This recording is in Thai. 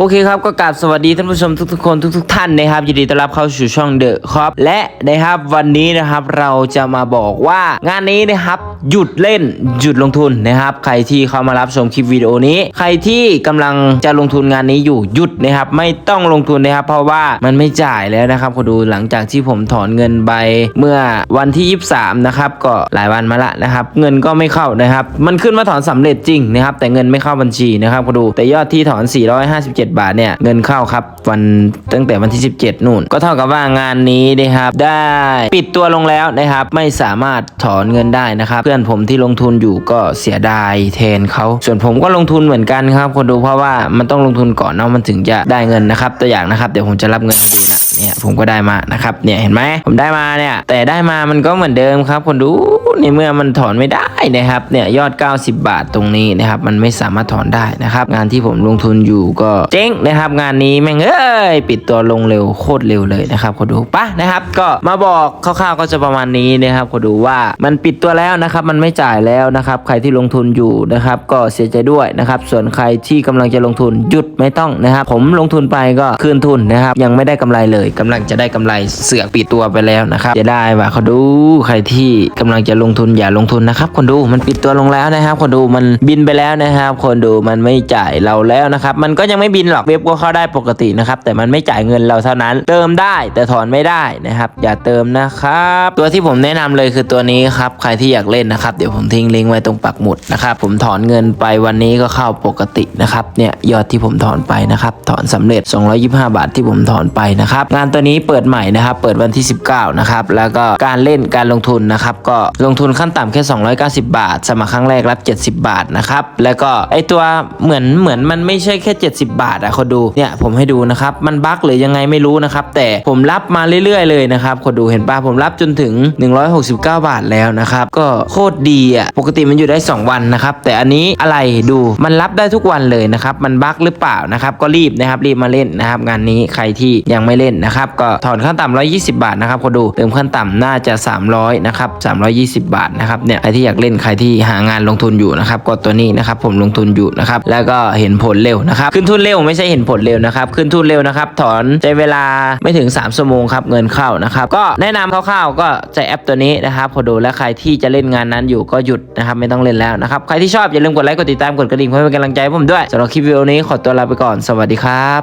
โอเคครับก็กราบสวัสดีท่านผู้ชมทุกๆคนทุก ๆ ท่านนะครับยินดีต้อนรับเข้าสู่ช่องเดอะครับและนะครับวันนี้นะครับเราจะมาบอกว่างานนี้นะครับหยุดเล่นหยุดลงทุนนะครับ ใครที่เข้ามารับชมคลิปวิดีโอนี้ ใครที่กำลังจะลงทุนงานนี้อยู่หยุดนะครับ ไม่ต้องลงทุนนะครับ เพราะว่ามันไม่จ่ายแล้วนะครับคุณดูหลังจากที่ผมถอนเงินไปเมื่อวันที่ 23นะครับก็หลายวันมาละนะครับ เงินก็ไม่เข้านะครับ มันขึ้นมาถอนสำเร็จจริงนะครับแต่เงินไม่เข้าบัญชีนะครับคุณดูแต่ยอดที่ถอน 457บาทเนี่ยเงินเข้าครับวันตั้งแต่วันที่ 17 นู่น ก็เท่ากับว่างานนี้นะครับได้ปิดตัวลงแล้วนะครับ ไม่สามารถถอนเงินได้นะครับ เพื่อนผมที่ลงทุนอยู่ก็เสียดายแทนเขา ส่วนผมก็ลงทุนเหมือนกันครับ คนดูเพราะว่ามันต้องลงทุนก่อนเนาะมันถึงจะได้เงินนะครับ ตัวอย่างนะครับ เดี๋ยวผมจะรับเงินให้ดูนะ เนี่ยผมก็ได้มานะครับเนี่ยเห็นไหมผมได้มาเนี่ยแต่ได้มามันก็เหมือนเดิมครับคนดูในเมื่อมันถอนไม่ได้นะครับเนี่ยยอด 90 บาทตรงนี้นะครับมันไม่สามารถถอนได้นะครับงานที่ผมลงทุนอยู่ก็เจ๊งนะครับงานนี้แม่งเอ้ยปิดตัวลงเร็วโคตรเร็วเลยนะครับคนดูปะนะครับก็มาบอกคร่าวๆก็จะประมาณนี้นะครับคนดูว่ามันปิดตัวแล้วนะครับมันไม่จ่ายแล้วนะครับใครที่ลงทุนอยู่นะครับก็เสียใจด้วยนะครับส่วนใครที่กำลังจะลงทุนหยุดไม่ต้องนะครับผมลงทุนไปก็คืนทุนนะครับยังไม่ได้กำไรเลยกำลังจะได้กำไรเสือกปิดตัวไปแล้วนะครับจะได้ว่าเขาดูใครที่กำลังจะลงทุนอย่าลงทุนนะครับคนดูมันปิดตัวลงแล้วนะครับ คนดูมันบินไปแล้วนะครับ คนดูมันไม่จ่ายเราแล้วนะครับ มันก็ยังไม่บินหรอกเว็บก็เข้าได้ปกตินะครับแต่มันไม่จ่ายเงินเราเท่านั้น เติมได้แต่ถอนไม่ได้นะครับ อย่าเติมนะครับ ตัวที่ผมแนะนำเลยคือตัวนี้ครับใครที่อยากเล่นนะครับ เดี๋ยวผมทิ้งลิงก์ไว้ตรงปักหมุดนะครับผมถอนเงินไปวันนี้ก็เข้าปกตินะครับเนี่ยยอดที่ผมถอนไปนะครับถอนสำเร็จ 225 บาทที่ผมถอนไปนะครับงานตัวนี้เปิดใหม่นะครับ เปิดวันที่ 19 นะครับ แล้วก็การเล่นการลงทุนนะครับ ก็ลงทุนขั้นต่ำแค่ 290 บาท สมัครครั้งแรกรับ 70 บาทนะครับ แล้วก็ไอตัวเหมือนเหมือนมันไม่ใช่แค่ 70 บาทอะคนดู เนี่ยผมให้ดูนะครับ มันบั๊กหรือยังไงไม่รู้นะครับ แต่ผมรับมาเรื่อยๆเลยนะครับ คนดูเห็นป่ะผมรับจนถึง 169 บาทแล้วนะครับ ก็โคตรดีอะปกติมันอยู่ได้ 2 วันนะครับ แต่อันนี้อะไรดูมันรับได้ทุกวันเลยนะครับ มันบั๊กหรือเปล่านะครับ ก็รีบนะครับรีบมาเล่นนะครับ งานนี้ใครที่ยังไม่เล่นนะครับก็ถอนขั้นต่ำ120 บาทนะครับคนดูเติมขั้นต่ำน่าจะ 300นะครับ320 บาทนะครับเนี่ยใครที่อยากเล่นใครที่หางานลงทุนอยู่นะครับก็ตัวนี้นะครับผมลงทุนอยู่นะครับแล้วก็เห็นผลเร็วนะครับขึ้นทุนเร็วไม่ใช่เห็นผลเร็วนะครับขึ้นทุนเร็วนะครับถอนใช้เวลาไม่ถึง3ชั่วโมงครับเงินเข้านะครับก็แนะนำคร่าวๆก็ใช้แอปตัวนี้นะครับพอดูและใครที่จะเล่นงานนั้นอยู่ก็หยุดนะครับไม่ต้องเล่นแล้วนะครับใครที่ชอบอย่าลืมกดไลค์กดติดตามกดกระดิ่งเพื่อเป็นกำลังใจให้ผมด้วยสำหรับคลิปวิดีโอนี้ขอตัวลาไปก่อนสวัสดีครับ